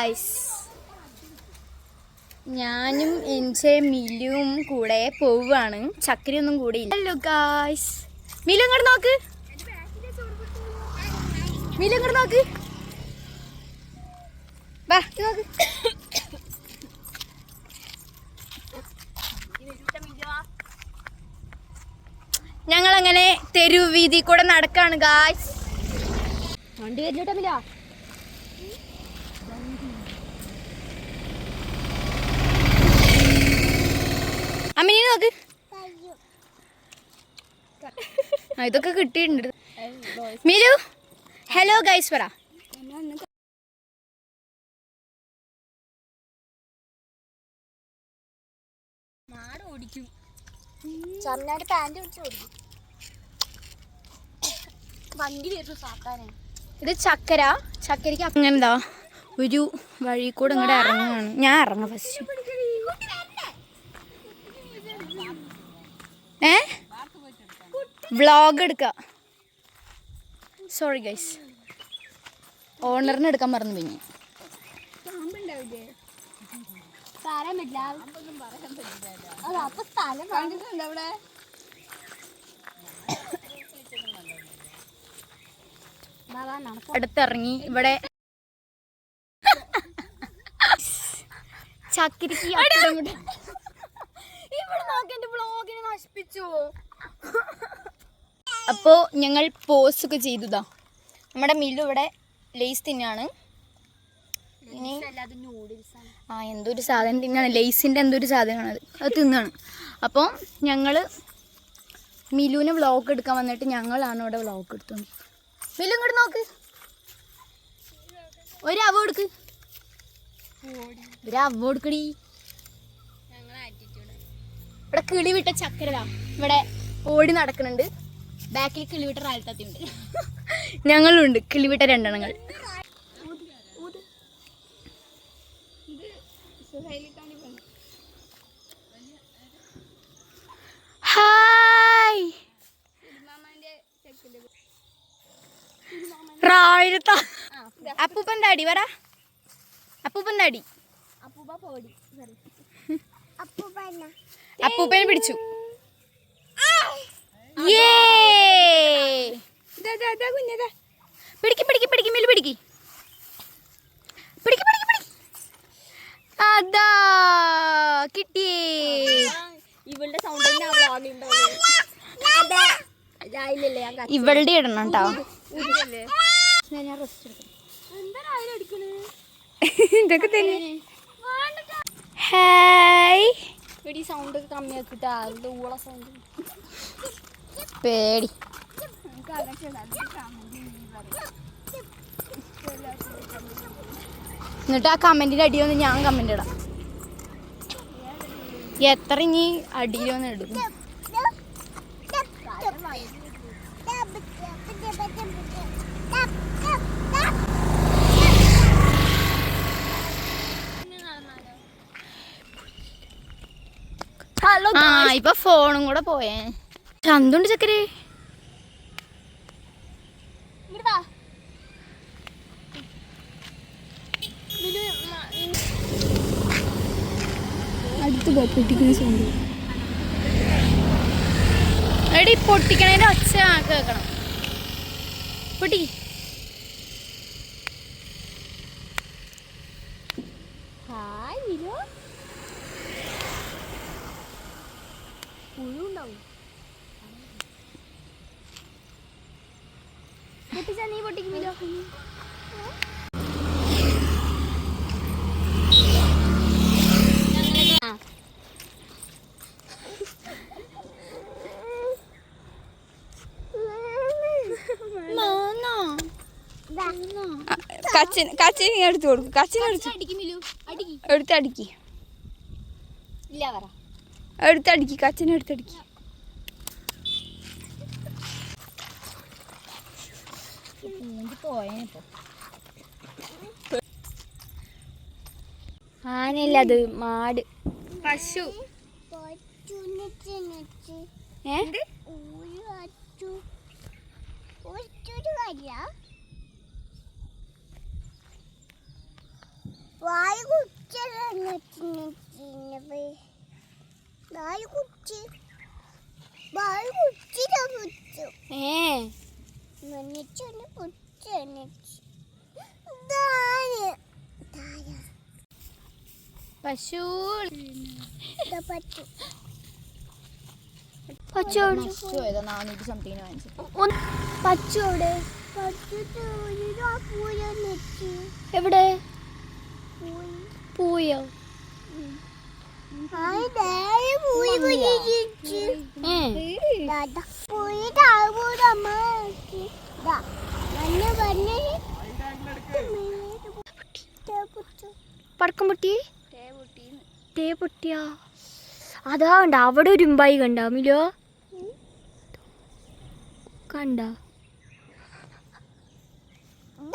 Guys ഞാനും എന്റെ മിലുവും കൂടെ പോവുകയാണ്. ചക്കരയൊന്നും കൂടെ ഇല്ല. ഹലോ ഗായ്സ് മിലു ഇങ്ങോട്ട് നോക്ക്. മിലു ഇങ്ങോട്ട് നോക്ക്. വാ നോക്ക്. ഞങ്ങൾ അങ്ങനെ തെരുവീതി കൂടെ നടക്കാണ് ഗായ്സ് വണ്ടി വരുന്നിട്ടമില്ല അമ്മിനി നോക്ക്. ഇതൊക്കെ കിട്ടിയിട്ടുണ്ട്. മിലു ഹലോ ഗൈസ് പറ. ചമ്മനാട് പാന്റ് പിടിച്ച് ഓടിക്കും. വണ്ടി വരുന്നു സാത്താനെ. ഇത് ചക്കര. ചക്കരക്ക് അങ്ങനെ എന്താ ഒരു വഴി കൂടെ ഇങ്ങോട്ട് ഇറങ്ങുകയാണ് ഞാൻ ഇറങ്ങാം ഫസ്റ്റ് ഏ? വ്ളോഗ് എടുക്കാം. സോറി ഗൈസ് ഓണറിന് എടുക്കാൻ മറന്നു പിന്നെ അടുത്തിറങ്ങി. ഇവിടെ ചക്കിരിക്ക് എന്റെ നശിപ്പിച്ചു. അപ്പോ ഞങ്ങൾ പോസ് ഒക്കെ ചെയ്തതാ. നമ്മുടെ മില്ലു ഇവിടെ ലേസ് തിന്നാണ്. ഇനി ആ എന്തൊരു ഒരു സാധനം തിന്നാണ്. ലേസിന്റെ എന്തോ ഒരു സാധനമാണ് അത്. അത് തിന്നാണ്. അപ്പോൾ ഞങ്ങൾ മിലുവിന് വ്ളോഗ് എടുക്കാൻ വന്നിട്ട് ഞങ്ങളാണ് ഇവിടെ വ്ളോഗ് എടുത്തത്. മിലു ഇങ്ങോട്ട് നോക്ക്. ഒരു അവ കൊടുക്ക് ഒരു അവ കൊടുക്കടി ഇവിടെ കിളി വിട്ട ചക്കരതാ ഇവിടെ ഓടി നടക്കുന്നുണ്ട്. ബാക്കിൽ കിളി വിട്ട റാലത്തത്തിയുണ്ട് ഞങ്ങളുണ്ട്. കിളി വിട്ട രണ്ടെണ്ണങ്ങൾ. ഹായ്. റായിരത്ത. അപ്പൂപ്പൻ അടി പറ. അപ്പൂപ്പൻ അടി അപ്പൂപ്പ പോടി. അപ്പൂപ്പനെ പിടിച്ചു. യേ. പിടിക്ക് പിടിക്ക് പിടിക്ക് മില്ലു പിടിക്ക്. പിടിക്ക് പിടിക്ക് പിടിക്ക്. അതാ കിട്ടിയേ ഇവളുടെ സൗണ്ട് ഇവളുടെ ഇടണം കേട്ടോ ഇതൊക്കെ തന്നെ. ഹായ് എടി സൗണ്ട് ഒക്കെ കമ്മിയാക്കിട്ട് ആരുടെ ഊള സൗണ്ട് പേടി എന്നിട്ട് ആ കമന്റിന്റെ അടി വന്ന് ഞാൻ കമന്റ് ഇടാം എത്ര ഇനി അടിയിൽ വന്ന് ഇടും ഹലോ ആ ഇപ്പൊ ഫോണും കൂടെ പോയേ. ചന്തുണ്ട് ചക്കര്. അടുത്ത് പൊട്ടിക്കുന്ന സൗണ്ട് എടി പൊട്ടിക്കണേന്റെ ഒച്ച കേക്കണം. പൊട്ടി. കച്ചിന് കച്ചിന് എടുത്ത് കൊടുക്കും. കച്ചിന് എടുത്ത് എടുത്ത് അടിക്കി. ഇല്ല പറ. എടുത്തടിക്കി കച്ചിന് എടുത്തടിക്കി ആനയില്ല അത് മാട്. പശു. ഏ? വായു കുച്ചി വായു കുച്ചി വായു കുച്ചിര കുച്ചു ഏ മന്നിച്ചൊന്ന് കുച്ച് പശു പച്ചോട് പശു പച്ചോടെ പൂയ നെച്ച് എവിടെ? പൂയി? പടക്കം പൊട്ടി? തേ പൊട്ടിയാ? അതാ കണ്ട അവിടെ ഒരു ഉമ്പായി കണ്ട മിലോ കണ്ട? അമ്മ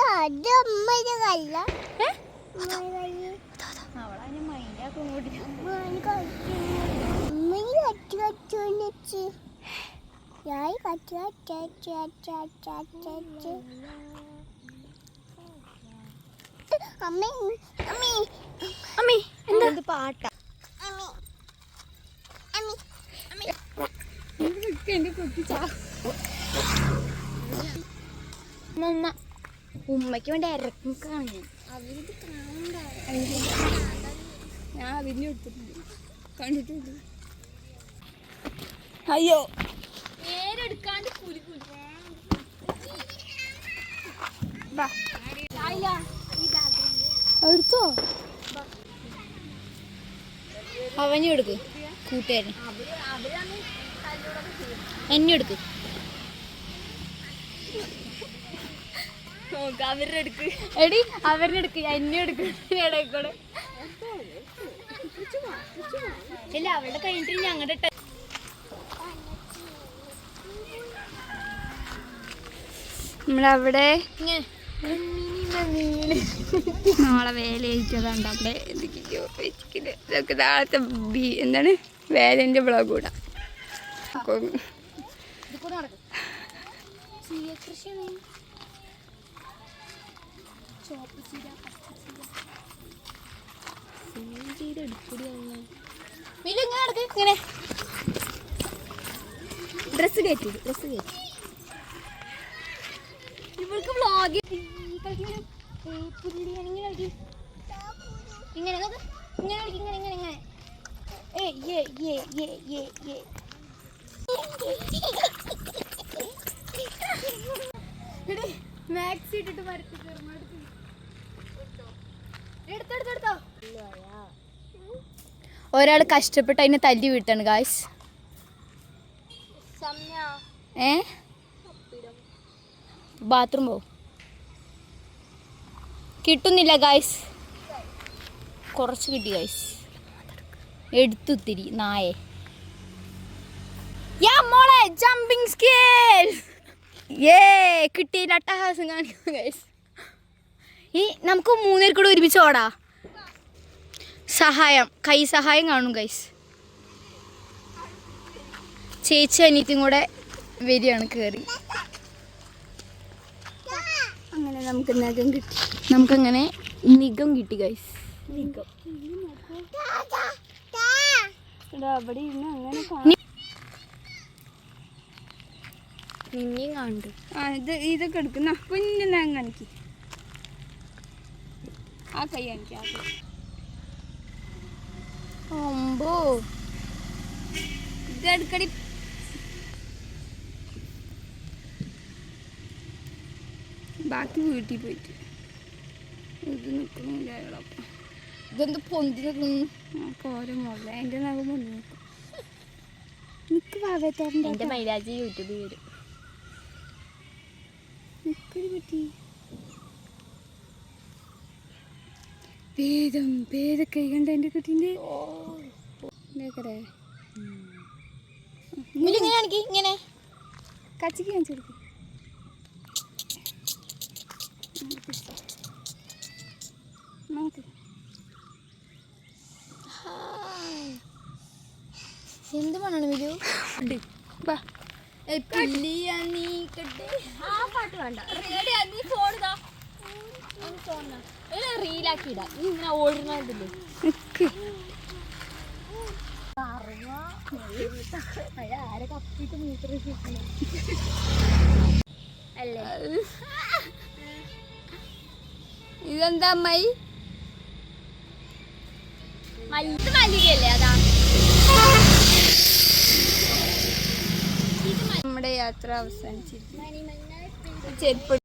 പാട്ടാ. അമ്മ അമ്മ. നന്ന ഉമ്മയ്ക്ക് വേണ്ടി ഇറക്കാണ് ഞാൻ ഞാൻ അതിന് എടുത്തിട്ടുണ്ട് കണ്ടിട്ടുണ്ട് അയ്യോ നേരെടുക്കാണ്ട് കുലി കുലി എടുത്തോ? അവനും എടുക്ക് കൂട്ടുകാരൻ. എന്നെ എടുക്ക് അവരുടെ എടുക്ക് എടി അവരുടെ എടുക്ക് എന്നെ എടുക്ക് ഇല്ല അവളുടെ കഴിഞ്ഞിട്ട് ഞങ്ങളുടെ നമ്മളവിടെ നമ്മളെ നാളെ വേല അയച്ചതാണ്ട് അവിടെ എന്തൊക്കെയോ ഇതൊക്കെ നാളത്തെ ബി എന്താണ്? വേലന്റെ ബ്ലോഗ് കൂടാ അപ്പം ചീയ കൃഷിയാണ് ചോപ്പ് ചീര മിലു ഇങ്ങനെ നടക്ക് ഇങ്ങനെ ഡ്രസ്സ് കയറ്റി ഡ്രസ്സ് കയറ്റി ഇവൾക്ക് വ്ളോഗ് ഇങ്ങനെ കളിക്ക്. ഇങ്ങനെ നോക്ക് ഇങ്ങനെ കളിക്ക്, ഇങ്ങനെ ഇങ്ങനെ ഇങ്ങനെ ഏ ഏ ഏ ഏ ഏ ഏ മാക്സി ഇട്ടിട്ട് മരത്തിൽ കയറുന്ന ഒരാൾ കഷ്ടപ്പെട്ട് അതിനെ തല്ലി വീട്ടാണ് ഗായ്സ് ഏ? ബാത്റൂം പോ. കിട്ടുന്നില്ല ഗായ്സ് കുറച്ച് കിട്ടി ഗായ്സ് എടുത്തുത്തിരി നായെ. യാ മോളെ ജമ്പിങ് സ്കേൽ ഏ കിട്ടിയില്ല അട്ടഹാസം കാണിക്കുന്നു ഗൈസ് ഈ നമുക്ക് മൂന്നേർ കൂടെ ഒരുമിച്ച് ഓടാ. സഹായം. കൈ സഹായം കാണും ഗൈസ് ചേച്ചി അനിയത്തും കൂടെ വരികയാണ് കയറി അങ്ങനെ നമുക്ക് നഖം കിട്ടി. നമുക്കങ്ങനെ നിഗം കിട്ടി അവിടെ ഇരുന്ന് അങ്ങനെ കണ്ടു ആ ഇത് ഇതൊക്കെ എടുക്കുന്ന കുഞ്ഞു നഖം കാണിക്ക്. ആ കൈ എനിക്ക് ആ കൈ. ഒമ്പോ ഇത് എടുക്കടി. ബാക്കി വീട്ടിൽ പോയിട്ട്. ഇത് നിൽക്കണില്ല അയാളപ്പം. ഇതെന്ത് പൊന്തി നിൽക്കുന്നു മുകളിൽ എന്റെ നഖം പൊന്തി നിൽക്കും നിൽക്ക് ഭാവത്തോറിന്റെ എന്റെ മൈലാജി യൂട്യൂബിൽ വരും. നിൽക്കൊരു കുട്ടി. ഭേദം ഭേദൊക്കെ കണ്ട എന്റെ കുട്ടീന്റെ? ഇങ്ങനെ ഇങ്ങനെ. കച്ചിക്ക് കാണിച്ചു കൊടുക്കും. നോക്ക് എന്ത് മണാണ് വിലു വാ. ആ പാട്ട് വേണ്ട. നീ ഫോൺ റീലാക്കി ഇടാം. നീ ഇങ്ങനെ ഓടുന്നതില്ലേ? നിക്ക്. ആരെ കപ്പിട്ട് മൂത്ര അല്ലേ? ഇതെന്താ അമ്മായി? ഇത് മല്ലികയല്ലേ അതാ? നമ്മുടെ യാത്ര അവസാനിച്ചിരിക്കുന്നു. ചെരുപ്പ്